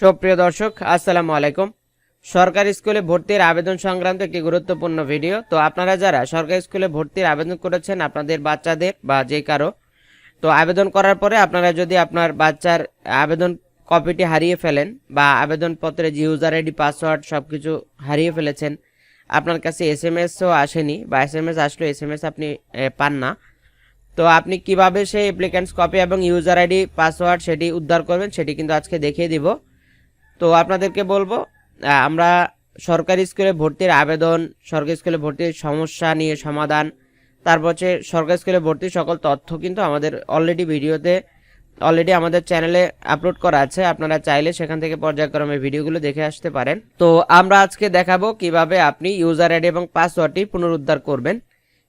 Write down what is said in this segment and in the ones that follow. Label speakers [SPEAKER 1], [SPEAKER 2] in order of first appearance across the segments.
[SPEAKER 1] সুপ্রিয় দর্শক, আসসালামু আলাইকুম। সরকারি স্কুলে ভর্তির আবেদন সংক্রান্ত একটি গুরুত্বপূর্ণ ভিডিও। তো আপনারা যারা সরকারি স্কুলে ভর্তির আবেদন করেছেন, আপনাদের বাচ্চাদের বা যে কারও, তো আবেদন করার পরে আপনারা যদি আপনার বাচ্চার আবেদন কপিটি হারিয়ে ফেলেন বা আবেদনপত্রে যে ইউজার আইডি পাসওয়ার্ড সব কিছু হারিয়ে ফেলেছেন, আপনার কাছে এস এম এসও আসেনি বা এস এম এস আসলো এস এম এস আপনি পান না। তো আপনি কীভাবে সেই অ্যাপ্লিক্যান্টস কপি এবং ইউজার আইডি পাসওয়ার্ড সেটি উদ্ধার করবেন, সেটি কিন্তু আজকে দেখিয়ে দিব। তো আপনাদেরকে বলব আমরা সরকারি স্কুলে ভর্তির আবেদন, সরকারি স্কুলে ভর্তির সমস্যা নিয়ে সমাধান, তারপর হচ্ছে সরকারি স্কুলে ভর্তির সকল তথ্য কিন্তু আমাদের অলরেডি ভিডিওতে অলরেডি আমাদের চ্যানেলে আপলোড করা আছে। আপনারা চাইলে সেখান থেকে পর্যায়ক্রমে ভিডিওগুলো দেখে আসতে পারেন। তো আমরা আজকে দেখাবো কীভাবে আপনি ইউজার আইডি এবং পাসওয়ার্ডটি পুনরুদ্ধার করবেন।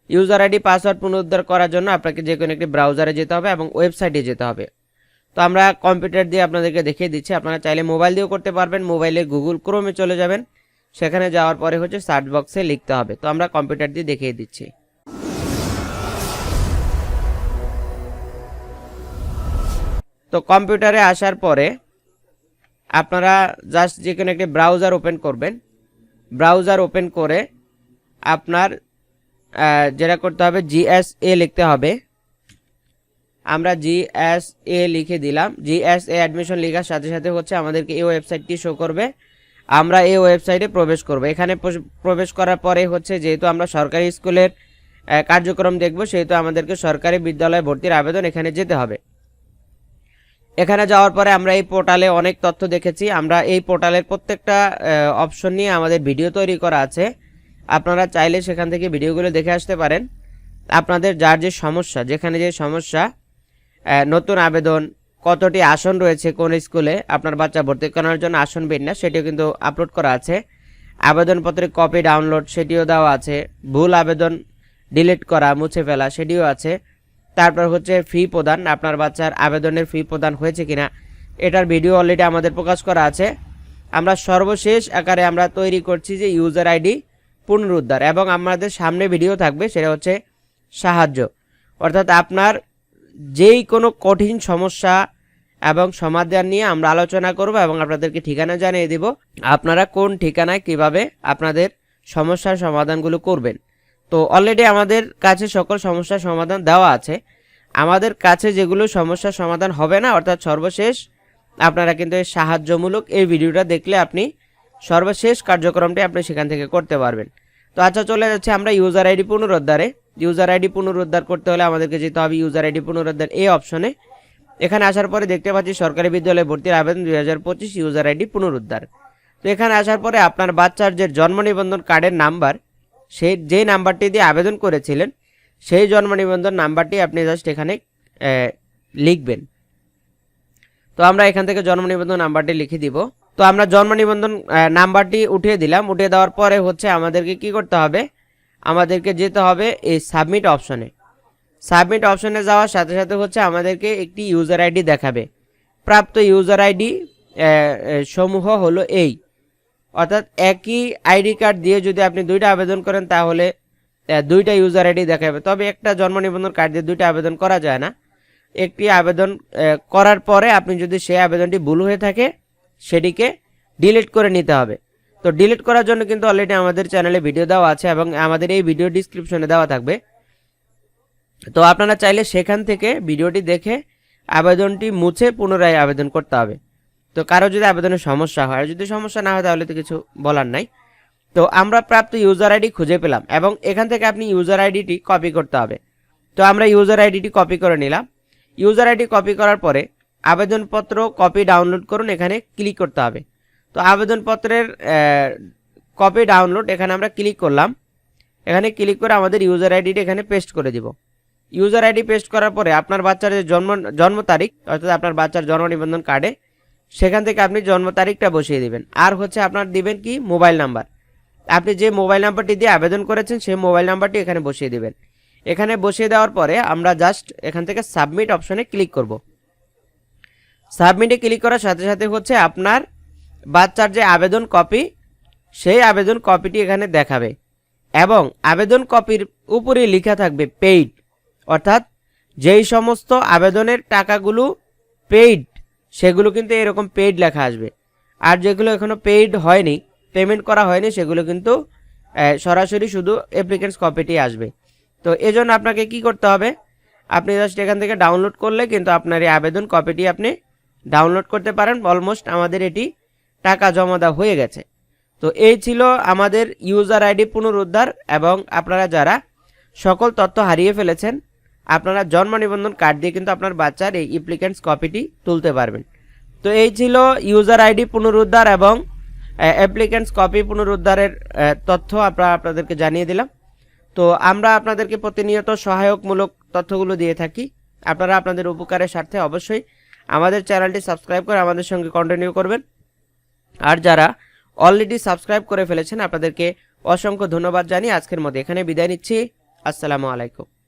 [SPEAKER 1] ইউজার আইডি পাসওয়ার্ড পুনরুদ্ধার করার জন্য আপনাকে যে কোনো একটি ব্রাউজারে যেতে হবে এবং ওয়েবসাইটে যেতে হবে। তো আমরা কম্পিউটার দিয়ে আপনাদেরকে দেখিয়ে দিচ্ছি। আপনারা চাইলে মোবাইল দিয়েও করতে পারবেন। মোবাইলে গুগল ক্রোমে চলে যাবেন। সেখানে যাওয়ার পরে হচ্ছে সার্চ বক্সে লিখতে হবে। তো আমরা কম্পিউটার দিয়ে দেখিয়ে দিচ্ছি। তো কম্পিউটারে আসার পরে আপনারা জাস্ট যে কোনো একটি ব্রাউজার ওপেন করবেন। ব্রাউজার ওপেন করে আপনার যেটা করতে হবে জিএসএ লিখতে হবে। আমরা জিএসএ লিখে দিলাম। জিএসএ অ্যাডমিশন লেখার সাথে সাথে হচ্ছে আমাদেরকে এই ওয়েবসাইটটি শো করবে। আমরা এই ওয়েবসাইটে প্রবেশ করব। এখানে প্রবেশ করার পরে হচ্ছে যেহেতু আমরা সরকারি স্কুলের কার্যক্রম দেখব, সেহেতু আমাদেরকে সরকারি বিদ্যালয়ে ভর্তির আবেদন এখানে যেতে হবে। এখানে যাওয়ার পরে আমরা এই পোর্টালে অনেক তথ্য দেখেছি। আমরা এই পোর্টালের প্রত্যেকটা অপশন নিয়ে আমাদের ভিডিও তৈরি করা আছে। আপনারা চাইলে সেখান থেকে ভিডিওগুলো দেখে আসতে পারেন। আপনাদের যার যে সমস্যা, যেখানে যে সমস্যা নতুন আবেদন, কতটি আসন রয়েছে, কোন স্কুলে আপনার বাচ্চা ভর্তি করানোর জন্য আসন বিন্যাস সেটিও কিন্তু আপলোড করা আছে। আবেদনপত্রের কপি ডাউনলোড সেটিও দেওয়া আছে। ভুল আবেদন ডিলিট করা, মুছে ফেলা, সেটিও আছে। তারপর হচ্ছে ফি প্রদান, আপনার বাচ্চার আবেদনের ফি প্রদান হয়েছে কিনা, এটার ভিডিও অলরেডি আমাদের প্রকাশ করা আছে। আমরা সর্বশেষ আকারে আমরা তৈরি করছি যে ইউজার আইডি পুনরুদ্ধার, এবং আমাদের সামনে ভিডিও থাকবে, সেটা হচ্ছে সাহায্য। অর্থাৎ আপনার যেই কোনো কঠিন সমস্যা এবং সমাধান নিয়ে আমরা আলোচনা করব এবং আপনাদেরকে ঠিকানা জানিয়ে দিব। আপনারা কোন ঠিকানায় কীভাবে আপনাদের সমস্যার সমাধানগুলো করবেন। তো অলরেডি আমাদের কাছে সকল সমস্যার সমাধান দেওয়া আছে। আমাদের কাছে যেগুলো সমস্যার সমাধান হবে না, অর্থাৎ সর্বশেষ আপনারা কিন্তু এই সাহায্যমূলক এই ভিডিওটা দেখলে আপনি সর্বশেষ কার্যক্রমটি আপনি সেখান থেকে করতে পারবেন। তো আচ্ছা চলে যাচ্ছে আমরা ইউজার আইডি পুনরুদ্ধারে। ইউজার আইডি পুনরুদ্ধার করতে হলে আমাদেরকে যেতে হবে ইউজার আইডি পুনরুদ্ধার এই অপশনে এখানে আসার পরে দেখতে পাচ্ছি সরকারি বিদ্যালয়ে ভর্তির আবেদন দুই হাজার পঁচিশ ইউজার আইডি পুনরুদ্ধার। তো এখানে আসার পরে আপনার বাচ্চার যে জন্ম নিবন্ধন কার্ডের নাম্বার সেই যে নাম্বারটি দিয়ে আবেদন করেছিলেন, সেই জন্ম নিবন্ধন নাম্বারটি আপনি জাস্ট এখানে লিখবেন। তো আমরা এখান থেকে জন্ম নিবন্ধন নাম্বারটি লিখে দিব। তো আমরা জন্ম নিবন্ধন নাম্বারটি উঠিয়ে দিলাম। উঠিয়ে দেওয়ার পরে হচ্ছে আমাদেরকে কি করতে হবে? আমাদেরকে যেতে হবে এই সাবমিট অপশনে। সাবমিট অপশনে যাওয়ার সাথে সাথে হচ্ছে আমাদেরকে একটি ইউজার আইডি দেখাবে। প্রাপ্ত ইউজার আইডি সমূহ হলো এই। অর্থাৎ একই আইডি কার্ড দিয়ে যদি আপনি দুইটা আবেদন করেন তাহলে দুইটা ইউজার আইডি দেখাবে। তবে একটা জন্ম নিবন্ধন কার্ড দিয়ে দুইটা আবেদন করা যায় না। একটি আবেদন করার পরে আপনি যদি সেই আবেদনটি ভুল হয়ে থাকে, সেটিকে ডিলিট করে নিতে হবে। তো ডিলিট করার জন্য কিন্তু অলরেডি আমাদের চ্যানেলে ভিডিও দেওয়া আছে এবং আমাদের এই ভিডিও ডিসক্রিপশনে দেওয়া থাকবে। তো আপনারা চাইলে সেখান থেকে ভিডিওটি দেখে আবেদনটি মুছে পুনরায় আবেদন করতে হবে। তো কারও যদি আবেদনের সমস্যা হয় যদি সমস্যা না হয় তাহলে তো কিছু বলার নাই। তো আমরা প্রাপ্ত ইউজার আইডি খুঁজে পেলাম এবং এখান থেকে আপনি ইউজার আইডিটি কপি করতে হবে। তো আমরা ইউজার আইডিটি কপি করে নিলাম। ইউজার আইডি কপি করার পরে আবেদনপত্র কপি ডাউনলোড করুন, এখানে ক্লিক করতে হবে। তো আবেদনপত্রের কপি ডাউনলোড এখানে আমরা ক্লিক করলাম। এখানে ক্লিক করে আমাদের ইউজার আইডিটি এখানে পেস্ট করে দিব। ইউজার আইডি পেস্ট করার পরে আপনার বাচ্চার যে জন্ম জন্ম তারিখ, অর্থাৎ আপনার বাচ্চার জন্ম নিবন্ধন কার্ডে সেখান থেকে আপনি জন্ম তারিখটা বসিয়ে দিবেন। আর হচ্ছে আপনার দিবেন কি? মোবাইল নাম্বার আপনি যে মোবাইল নাম্বারটি দিয়ে আবেদন করেছেন, সেই মোবাইল নাম্বারটি এখানে বসিয়ে দিবেন। এখানে বসিয়ে দেওয়ার পরে আমরা জাস্ট এখান থেকে সাবমিট অপশনে ক্লিক করব। সাবমিটে ক্লিক করার সাথে সাথে হচ্ছে আপনার বাচ্চার যে আবেদন কপি, সেই আবেদন কপিটি এখানে দেখাবে। এবং আবেদন কপির উপরে লেখা থাকবে পেইড অর্থাৎ যেই সমস্ত আবেদনের টাকাগুলো পেইড সেগুলো কিন্তু এরকম পেইড লেখা আসবে। আর যেগুলো এখনও পেইড হয়নি পেমেন্ট করা হয়নি, সেগুলো কিন্তু সরাসরি শুধু অ্যাপ্লিকেন্টস কপিটি আসবে। তো এজন্য আপনাকে কি করতে হবে? আপনি জাস্ট এখান থেকে ডাউনলোড করলে কিন্তু আপনার এই আবেদন কপিটি আপনি ডাউনলোড করতে পারেন। অলমোস্ট আমাদের এটি টাকা জমা দেওয়া হয়ে গেছে। তো এই ছিল আমাদের ইউজার আইডি পুনরুদ্ধার এবং আপনারা যারা সকল তথ্য হারিয়ে ফেলেছেন, আপনারা জন্ম নিবন্ধন কার্ড দিয়ে কিন্তু আপনার বাচ্চার এই অ্যাপ্লিকেন্টস কপিটি তুলতে পারবেন। তো এই ছিল ইউজার আইডি পুনরুদ্ধার এবং অ্যাপ্লিকেন্টস কপি পুনরুদ্ধারের তথ্য আমরা আপনাদেরকে জানিয়ে দিলাম। তো আমরা আপনাদেরকে প্রতিনিয়ত সহায়কমূলক তথ্যগুলো দিয়ে থাকি। আপনারা আপনাদের উপকারের স্বার্থে অবশ্যই আমাদের চ্যানেলটি সাবস্ক্রাইব করে আমাদের সঙ্গে কন্টিনিউ করবেন। আর যারা অলরেডি সাবস্ক্রাইব করে ফেলেছেন, আপনাদেরকে অসংখ্য ধন্যবাদ জানিয়ে আজকের মতো এখানে বিদায় নিচ্ছি। আসসালামু আলাইকুম।